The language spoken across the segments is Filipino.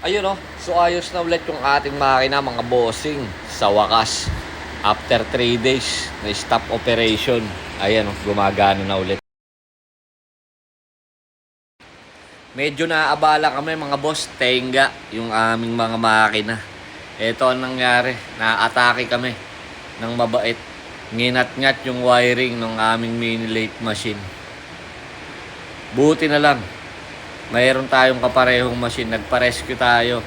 Ayun oh, so ayos na ulit yung ating makina mga bossing sa wakas. After 3 days na stop operation, ayan oh, gumagana na ulit. Medyo naabala kami mga boss, tenga yung aming mga makina. Ito ang nangyari, naatake kami ng mabait. Nginat-ngat yung wiring ng aming mini lathe machine. Buti na lang, mayroon tayong kaparehong machine. Nagpa-rescue tayo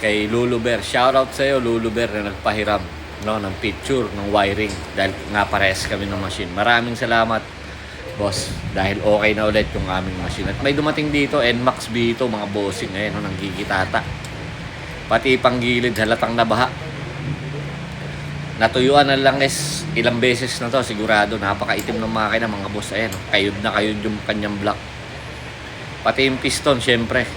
kay Luluber. Shoutout sa iyo, Luluber, na nagpahiram no, ng picture ng wiring dahil nga pares kami ng machine. Maraming salamat, boss, dahil okay na ulit yung aming machine. At may dumating dito, NMAX B2, mga bossing, ayun, no, nanggigitata. Pati panggilid, halatang nabaha. Natuyuan na lang is ilang beses na to, sigurado. Napakaitim ng makina, mga boss. Ayan, oh, kayod na kayod yung kanyang block. Pati yung piston, syempre.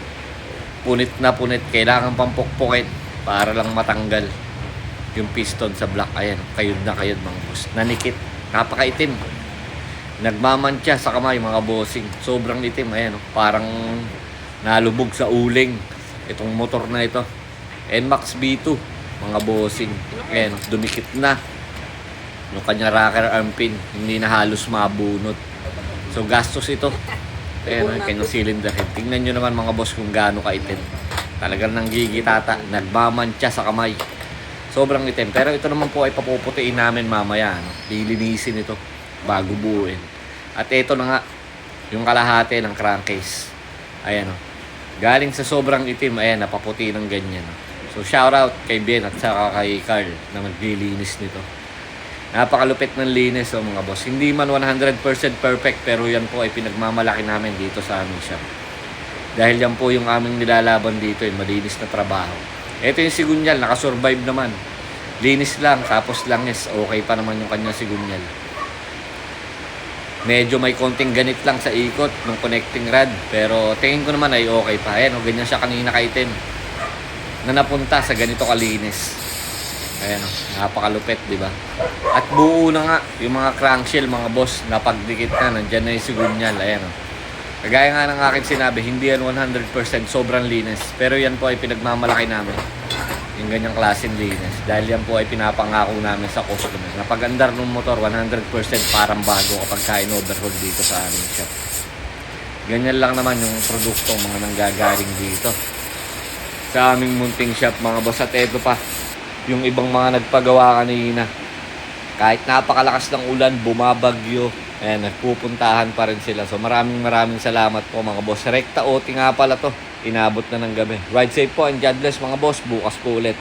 Punit na punit. Kailangan pang pukpukin para lang matanggal yung piston sa block. Ayan, kayod na kayod mga boss. Nanikit. Napakaitim. Nagmamantya sa kamay mga bossing. Sobrang itim. Ayan, oh, parang nalubog sa uling. Itong motor na ito. NMAX B2 mga bossing. Ayan, dumikit na. Yung kanya rocker arm pin, hindi na halos mabunot. So gastos ito. Ayan, ang kanyang cylinder head. Tingnan nyo naman mga boss kung gaano kaitim. Talagang nanggigitata, nagmamantya sa kamay. Sobrang itim. Pero ito naman po ay papuputiin namin mamaya. Ano? Lilinisin ito bago buuin. At ito na nga, yung kalahati ng crankcase. Ayan o. Galing sa sobrang itim, ayan, napaputi ng ganyan. oh. So shout out kay Ben at saka kay Carl na maglilinis nito. Napakalupit ng linis oh, mga boss. Hindi man 100% perfect pero yan po ay pinagmamalaki namin dito sa aming shop. Dahil yan po yung aming nilalaban dito, yung malinis na trabaho. Ito yung sigunyal, nakasurvive naman. Linis lang, tapos langis, okay pa naman yung kanyang sigunyal. Medyo may konting ganit lang sa ikot ng connecting rod, pero tingin ko naman ay okay pa. Ayan, oh, ganyan siya kanina kaitim na napunta sa ganito kalinis. Ayan o, napakalupit, di ba? At buo na nga, yung mga crankshell, mga boss, napagdikit na, nandyan na yung sigunyal, ayan. Kagaya nga ng aking sinabi, hindi yan 100% sobrang linis. Pero yan po ay pinagmamalaki namin. Yung ganyang klaseng linis. Dahil yan po ay pinapangako namin sa customer. Na pag andar ng motor, 100% parang bago kapag kain overhaul dito sa aming shop. Ganyan lang naman yung produktong mga nanggagaling dito sa aming munting shop mga boss at eto pa yung ibang mga nagpagawa kanina. Kahit napakalakas ng ulan bumabagyo. Ayan nagpupuntahan pa rin sila. So maraming maraming salamat po mga boss. Rekta OT nga pala to. Inabot na ng gabi. Ride safe po and God bless mga boss. Bukas po ulit